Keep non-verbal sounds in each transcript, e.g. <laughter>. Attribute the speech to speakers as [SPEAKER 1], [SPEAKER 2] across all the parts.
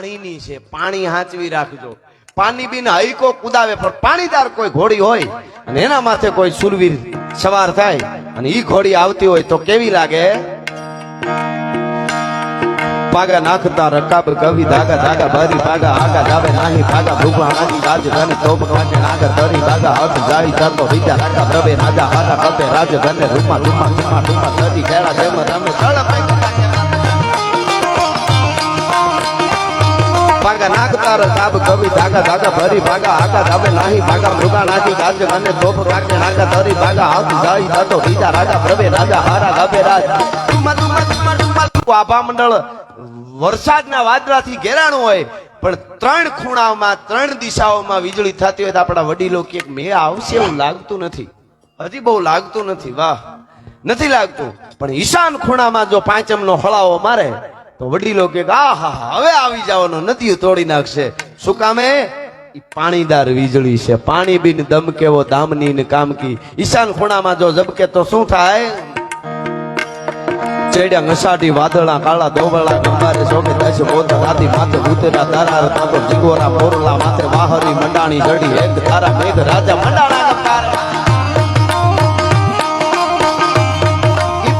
[SPEAKER 1] પાણીની છે, પાણી હાંચવી રાખજો. પાણી બિન હૈકો કુદાવે, પણ પાણીદાર કોઈ ઘોડી હોય અને એના માથે કોઈ સુરવીર સવાર થાય અને ઈ ઘોડી આવતી હોય તો કેવી લાગે? પાગા નાખતા રકાબ કવિ ધાગા ધાગા ભરી ભાગા આગા જાવે નાહી, ભાગા ભૂગવા નાખી રાજ, ધન, તોપ કાજે નાગર, ધરી ભાગા હથ જાઈ ચાતો વિદ્યા, રાગા પ્રભે રાજા, હારા કપે રાજ, ધને રૂપા રૂપા રૂપા રૂપા ધરી કેળા જેમ રમે ચળ ભાગા નાખતા કવિ ધાગા ધાગા ભરી ભાગા આગા ધાબે નાહી ભાગા મૃગા નાખી ગાજ અને તોપ કાકે નાગા ધરી ભાગા, હાથ જાય ચાતો બીજા રાજા, પ્રભે રાજા, હારા કપે રાજ. આભા મંડળ વરસાદના વાદળાથી ઘેરાણું હોય, પણ ત્રણ ખૂણામાં, ત્રણ દિશાઓમાં વીજળી થતી હોય તો આપણા વડીલો કે મેં આવશે એવું લાગતું નથી. હજી બહુ લાગતું નથી, વાહ. નથી લાગતું, પણ ઈશાન ખૂણામાં જો પાંચમનો હળાવો મારે તો વડીલો કે આ હવે આવી જવાનો નદીઓ તોડી નાખશે. શું કામે? પાણીદાર વીજળી છે. પાણી બિન દમ કેવો દામની ને કામકી. ઈશાન ખૂણામાં જો ઝબકે તો શું થાય? ચડ્યા ngસાટી વાદળા, કાળા ધોવળા, ગંબારે શોકે દસ બોધ રાતી માથે ભૂતેરા તારા, તાતો જીગોરા પોરલા માથે વાહરી મંડાણી જડી એક તારા મેઘ, રાજા મંડાણા ગંબારે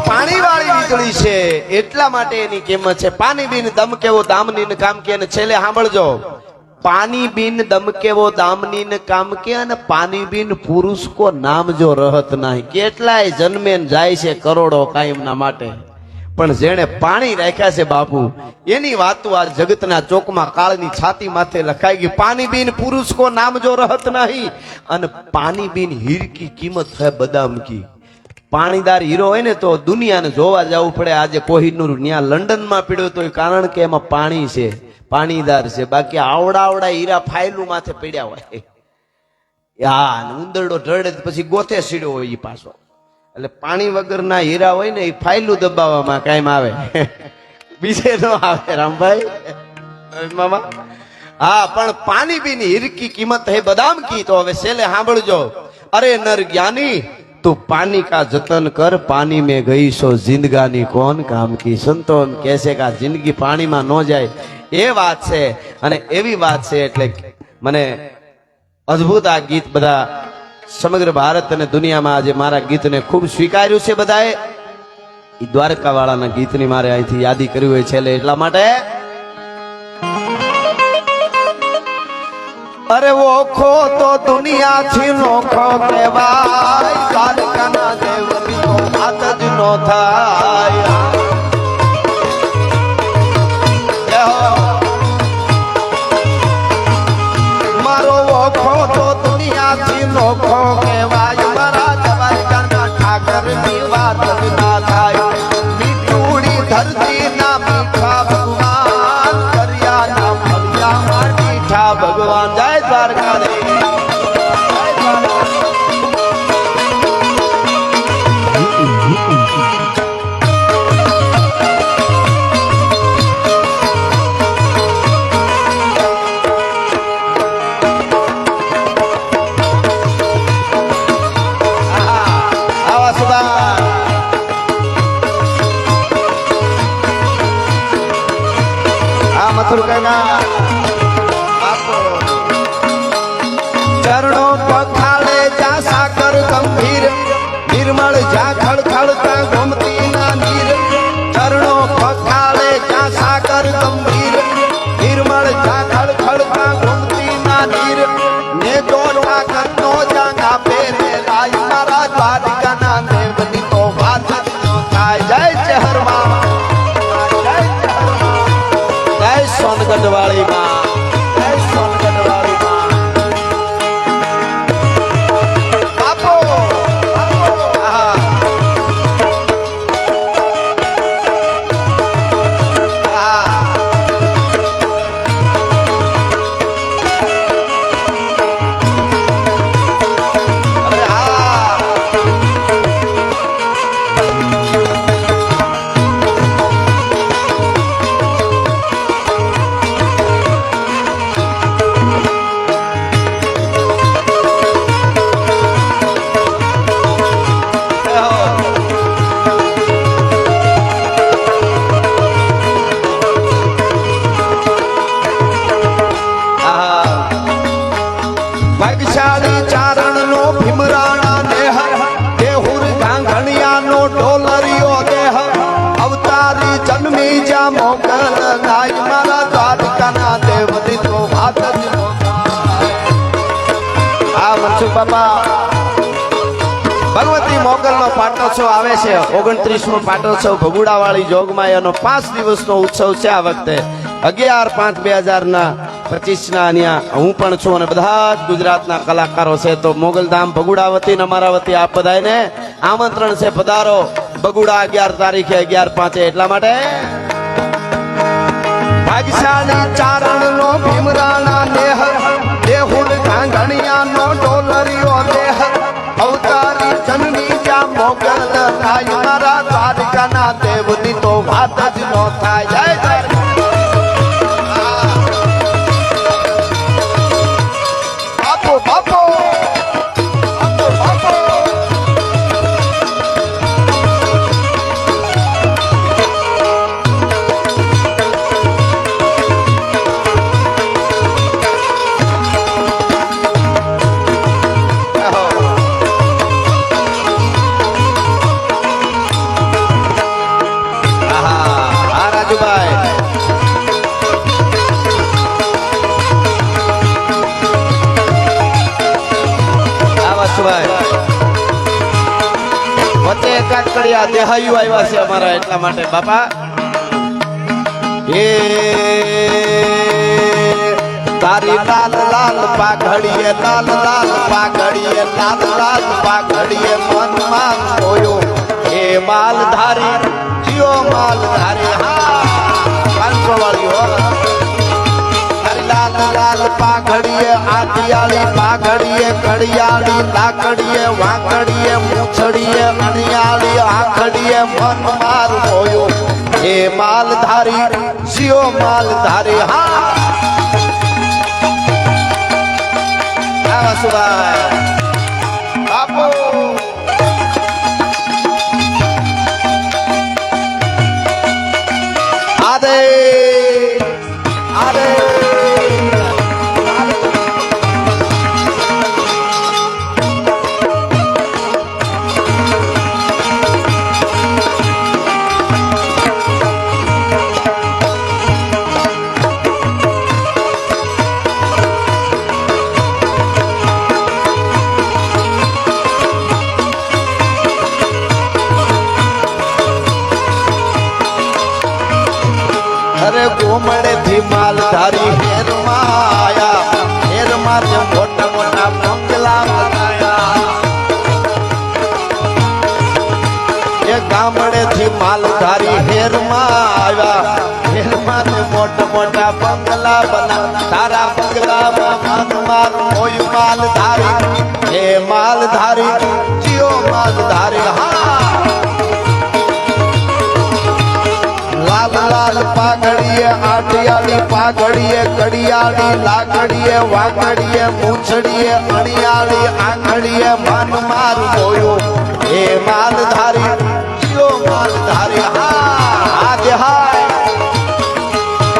[SPEAKER 1] પાણી વાળી વીજળી છે. એટલા માટે એની કિંમત છે. પાણી બિન દમ કેવો દામની કામ કે અને છેલ્લે સાંભળજો. પાણી બિન દમ કેવો દામની કામ કે અને પાણી બિન પુરુષ કો નામ જો રહત નહીં. કેટલાય જન્મે જાય છે કરોડો કાયમના માટે. પણ જેણે પાણી રાખ્યા છે બાપુ, એની વાતો આ જગતના ચોકમાં કાળની છાતી માથે લખાઈ ગઈ. પાણી બિન પુરુષ કો નામ જો રહત નહીં. અને પાણી બિન હીર કી કિંમત છે બદામ કી પાણીદાર હીરો હોય ને તો દુનિયાને જોવા જવું પડે. આજે કોહિનૂર ત્યાં લંડનમાં પીડ્યો તો કારણ કે એમાં પાણી છે, પાણીદાર છે. બાકી આવડા આવડા હીરા ફાઇલું માથે પડ્યા હોય. હા ઉંદરડો ઢળે પછી ગોથે સીડ્યો હોય એ પાછો. એટલે પાણી વગરના હીરા હોય ને એ ફાઇલું દબાવવામાં કાયમ આવે બીજે ન આવે, રામભાઈ. મામા. હા, પણ પાણી બીની હીરકી કિંમત હે બદામ કી? તો હવે છેલ્લે સાંભળજો. અરે નર જ્ઞાની તું પાણી કા જતન કર પાણી મેં ગઈ છો જિંદગાની કોણ કામ કી? સંતો કહેશે કે જિંદગી પાણીમાં ન જાય. એ વાત છે અને એવી વાત છે એટલે મને અદ્ભુત આ ગીત બધા સમગ્ર ભારત અને દુનિયામાં આજે મારા ગીતને ખૂબ સ્વીકાર્યું છે બધાએ. ઈ દ્વારકા વાળાના ગીતની મારે અહીંથી યાદી કર્યું હોય છેલ્લે એટલા માટે અરે ઓખો તો દુનિયાથી નોખો કહેવાય. કાલકાના દેવની તો વાત જ નો થાય. ભગત ગાય મારા દ્વારકાના દેવની તો વાત આ મનસુખ બાપા. ઉત્સવ છે આ વખતે. અગિયાર પાંચ બે હજારના પચીસના અહીંયા હું પણ છું અને બધા જ ગુજરાતના કલાકારો છે. તો મોગલધામ ભગુડાવતી અમારા વતી આપ બધાને આમંત્રણ છે. પધારો. ભગુડા અગિયાર તારીખે અગિયાર પાંચે. એટલા માટે ભાગશાળી ચારણ નો ભીમરાણા દેહ દેહુલ કાંગણિયા કડિયા દેહાયુ આવ્યા છે અમારા એટલા માટે. બાપા. એ તારી લાલ લાલ પાઘડીએ, લાલ લાલ પાઘડીએ, લાલ લાલ પાઘડીએ મનમાં કોયો એ માલધારી, જીઓ માલધારી. હા, પાંચસો વાળી હો. લાલ પાઘડીએ આટિયાળી પાઘડીએ, કડિયાળી લાકડીએ, વાકડીએ, મૂછડીએ, અણિયાળી આખડીએ, મન માર હોયો એ માલ ધારી માલધારી માલ ધારી હા બાપુ માલધારી હેરમાં આવ્યા. હેરમાં તો મોટા મોટા બંગલા બના. તારા બંગલામાં મન માર કોઈ માલધારી હે માલધારી જીઓ માલધારી હા. લાલ લાલ પાઘડીએ આટિયાળી પાઘડીએ કડિયાળી લાકડીએ, વાઘડીએ, મૂછડીએ, અણિયાળી આંગળીએ માન માર બોયો હે માલ ધારી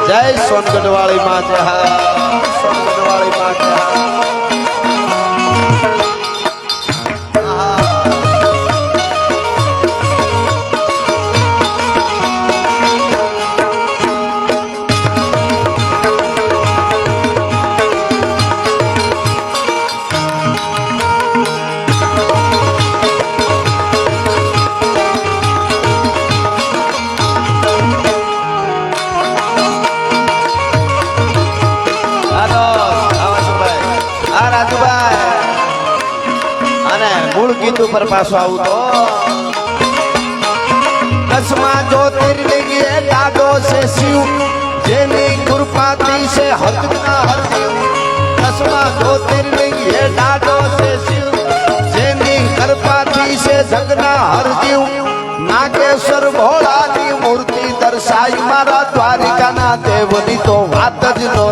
[SPEAKER 1] જય સોનગઢવાળી માં જય મૂળ ગીત ઉપર પાછો આવું તો. દસમા જ્યોતિર્લિંગ એ દાદો છે શિવ, જેની કૃપાથી છે હકના હરદેવ દસમા જ્યોતિર્લિંગ એ દાદો છે શિવ, જેની કૃપાથી છે જગના હરજીવ નાગેશ્વર ભોળાની મૂર્તિ દર્શાઈ મારા દ્વારિકાના દેવની તો વાત જ નો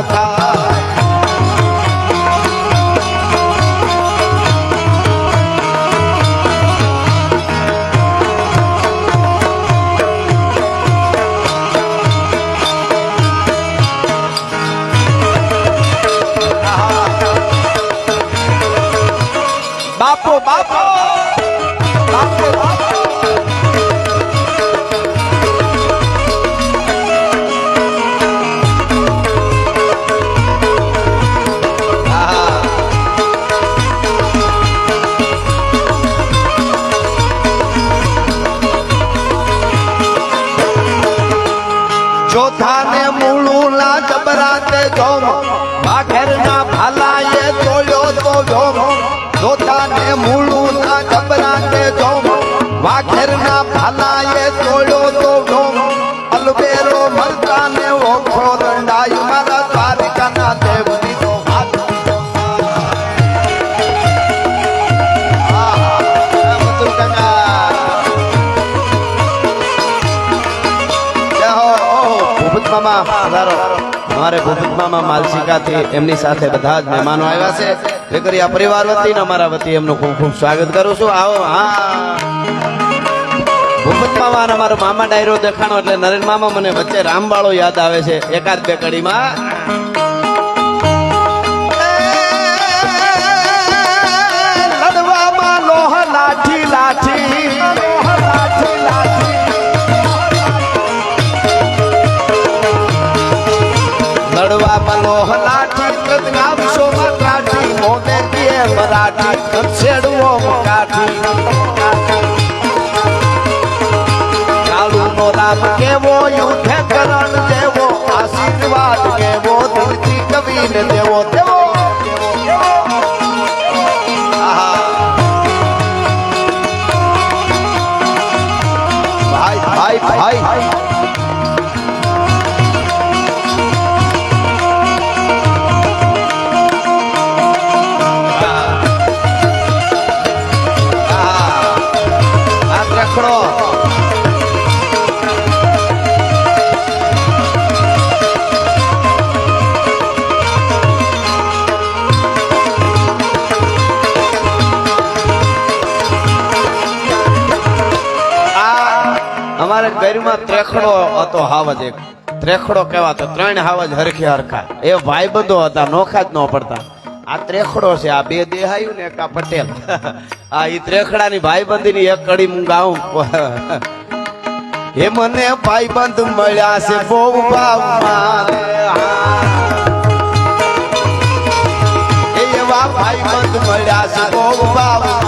[SPEAKER 1] ભૂપત મામા અમારે ભૂપત મામા માલસિકાથી એમની સાથે બધા જ મહેમાનો આવ્યા છે. વેકરી આ પરિવાર વતી ને અમારા વતી એમનું ખૂબ ખૂબ સ્વાગત કરું છું. આવો, હા. ભૂપત અમારો મામા ડાયરો દેખાણો એટલે નરેન મામા મને વચ્ચે રામવાળો યાદ આવે છે. એકાદ બે કડીમાં. કેવો યુદ્ધ કરણ દેવો આશીર્વાદ કેવો દિલથી કવિને દેવો દેવો અમારે ત્રેખડો હતો હાવજ એક. ત્રેખડો કહેવાતો, ત્રણ હાવજ હરખી હરખા. એ ભાઈબંધો હતા, નોખા જ ન પડતા. આ ત્રેખડો છે, આ બે દેહાયું ને એક આ પટેલ. <laughs> આ ઈ ત્રેખડાની ભાઈબંધીની એક કડી હું ગાઉં હે મને ભાઈબંધ મળ્યા છે, બહુ ભાવ મારે. એ એવા ભાઈબંધ મળ્યા છે, બહુ ભાવ